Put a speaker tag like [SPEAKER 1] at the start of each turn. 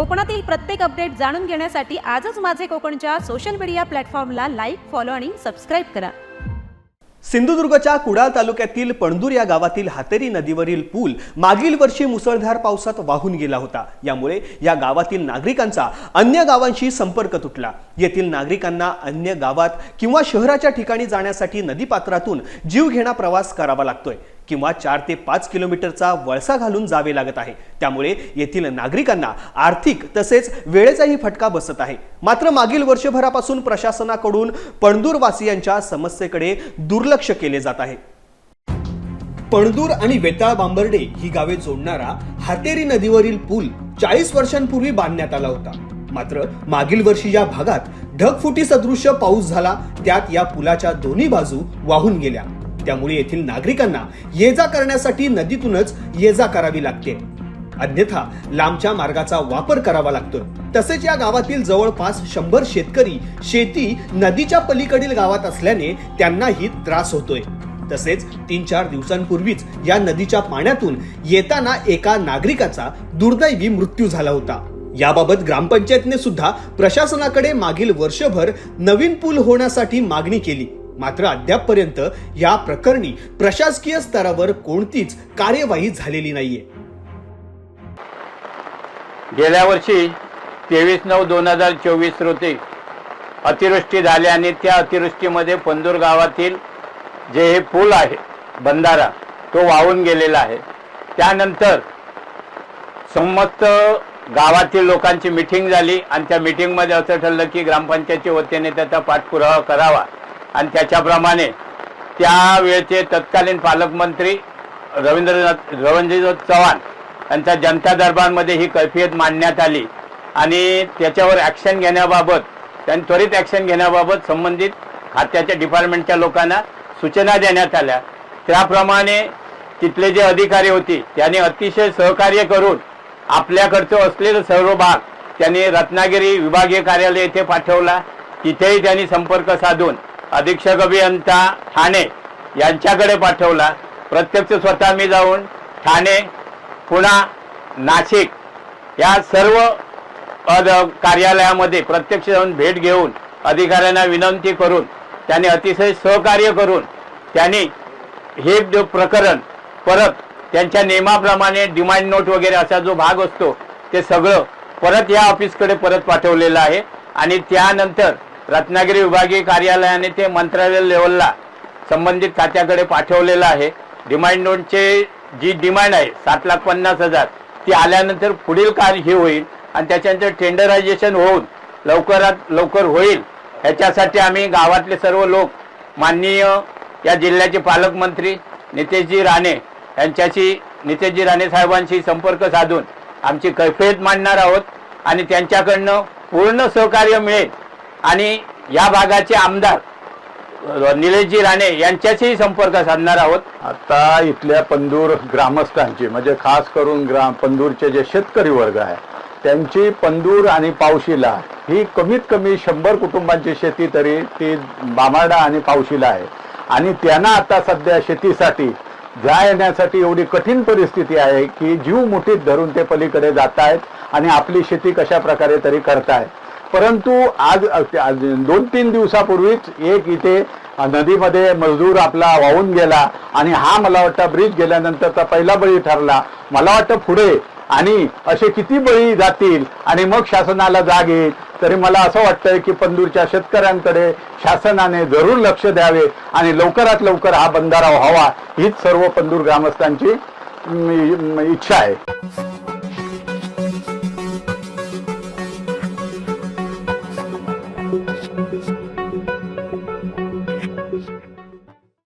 [SPEAKER 1] कोकणातील प्रत्येक अपडेट जाणून घेण्यासाठी आजच माझे कोकणच्या सोशल मीडिया प्लॅटफॉर्मला लाईक फॉलो आणि सबस्क्राईब करा.
[SPEAKER 2] सिंधुदुर्गच्या कुडाळ तालुक्यातील पणदूर या गावातील हातेरी नदीवरील पूल मागील वर्षी मुसळधार पावसात वाहून गेला होता. यामुळे या गावातील नागरिकांचा अन्य गावांशी संपर्क तुटला. येथील नागरिकांना अन्य गावात किंवा शहराच्या ठिकाणी जाण्यासाठी नदीपात्रातून जीव घेणा प्रवास करावा लागतोय. किंवा चार ते पाच किलोमीटरचा वळसा घालून जावे लागत आहे. त्यामुळे येथील नागरिकांना आर्थिक तसेच वेळेचाही फटका बसत आहे. मात्र मागील वर्षभरापासून प्रशासनाकडून पणदूरवासियांच्या समस्येकडे दुर्लक्ष केले जात आहे. पणदूर आणि वेताळ बांबर्डे ही गावे जोडणारा हातेरी नदीवरील पूल चाळीस वर्षांपूर्वी बांधण्यात आला होता. मात्र मागील वर्षी या भागात ढगफुटी सदृश्य पाऊस झाला त्यात या पुलाच्या दोन्ही बाजू वाहून गेल्या. त्यामुळे येथील नागरिकांना ये जा करण्यासाठी नदीतूनच ये जा करावी लागते. अन्यथा लांबच्या मार्गाचा वापर करावा लागतोय. तसेच या गावातील जवळपास शंभर शेतकरी शेती नदीच्या पलीकडील गावात असल्याने त्यांनाही त्रास होतोय. तसेच तीन चार दिवसांपूर्वीच या नदीच्या पाण्यातून येताना एका नागरिकाचा दुर्दैवी मृत्यू झाला होता. याबाबत ग्रामपंचायतने सुद्धा प्रशासनाकडे मागील वर्षभर नवीन पूल होण्यासाठी मागणी केली. मात्र अद्यापपर्यंत या प्रकरणी प्रशासकीय स्तरावर कोणतीच कार्यवाही झालेली नाहीये.
[SPEAKER 3] गेल्या वर्षी तेवीस नऊ दोन हजार चोवीस रोजी अतिवृष्टी झाली आणि त्या अतिवृष्टीमध्ये पंदूर गावातील जे हे पूल आहे बंधारा तो वाहून गेलेला आहे. त्यानंतर संमत गावातील लोकांची मिटिंग झाली आणि त्या मिटिंगमध्ये असं ठरलं की ग्रामपंचायतच्या वतीने त्याचा पाठपुरावा करावा. आणि त्याच्याप्रमाणे त्यावेळचे तत्कालीन पालकमंत्री रवींद्रनाथ रवींद्रनाथ चव्हाण यांच्या जनता दरबारमध्ये ही कैफियत मांडण्यात आली. आणि त्याच्यावर ॲक्शन घेण्याबाबत त्यांनी त्वरित ॲक्शन घेण्याबाबत संबंधित खात्याच्या डिपार्टमेंटच्या लोकांना सूचना देण्यात आल्या. त्याप्रमाणे तिथले जे अधिकारी होते त्यांनी अतिशय सहकार्य करून आपल्याकडचं असलेलं सर्व भाग त्यांनी रत्नागिरी विभागीय कार्यालय येथे पाठवला. तिथेही त्यांनी संपर्क साधून अधीक्षक अभियंता ठाणे यांच्याकडे पाठवला. प्रत्यक्ष स्वतः मी जाऊन ठाणे पुणा नाशिक या सर्व अद कार्यालयामध्ये प्रत्यक्ष जाऊन भेट घेऊन अधिकाऱ्यांना विनंती करून त्यांनी अतिशय सहकार्य करून त्यांनी हे जो प्रकरण परत त्यांच्या नियमाप्रमाणे डिमांड नोट वगैरे असा जो भाग असतो ते सगळं परत या ऑफिसकडे परत पाठवलेलं आहे. आणि त्यानंतर रत्नागिरी विभागीय कार्यालयाने ते मंत्रालय लेवलला संबंधित खात्याकडे पाठवलेलं आहे. डिमांड नोटचे जी डिमांड आहे सात लाख पन्नास हजार ती आल्यानंतर पुढील कार्य हे होईल आणि त्याच्यानंतर टेंडरायझेशन होऊन लवकरात लवकर होईल. ह्याच्यासाठी आम्ही गावातले सर्व लोक माननीय या जिल्ह्याचे पालकमंत्री नितेशजी राणे यांच्याशी नितेशजी राणे साहेबांशी संपर्क साधून आमची कैफियत मांडणार आहोत आणि त्यांच्याकडनं पूर्ण सहकार्य मिळेल. आणि या भागाचे आमदार निलेशजी राणे यांच्याशीही संपर्क साधणार आहोत.
[SPEAKER 4] आता इथल्या पंदूर ग्रामस्थांची म्हणजे खास करून ग्राम पंदूरचे जे शेतकरी वर्ग आहे त्यांची पंदूर आणि पावशीला ही कमीत कमी शंभर कुटुंबांची शेती तरी ती बामाडा आणि पावशीला आहे. आणि त्यांना आता सध्या शेतीसाठी जा येण्यासाठी एवढी कठीण परिस्थिती आहे की जीव मुठीत धरून ते पलीकडे जात आहेत आणि आपली शेती कशा प्रकारे तरी करतायत. परंतु आज आज दोन तीन दिवसापूर्वीच एक इथे नदीमध्ये मजदूर आपला वाहून गेला आणि हा मला वाटतं ब्रिज गेल्यानंतरचा पहिला बळी ठरला. मला वाटतं पुढे आणि असे किती बळी जातील आणि मग शासनाला जाग येईल तरी मला असं वाटतंय की पंदूरच्या शेतकऱ्यांकडे शासनाने जरूर लक्ष द्यावे आणि लवकरात लवकर हा बंधारा व्हावा हीच सर्व पंदूर ग्रामस्थांची इच्छा आहे.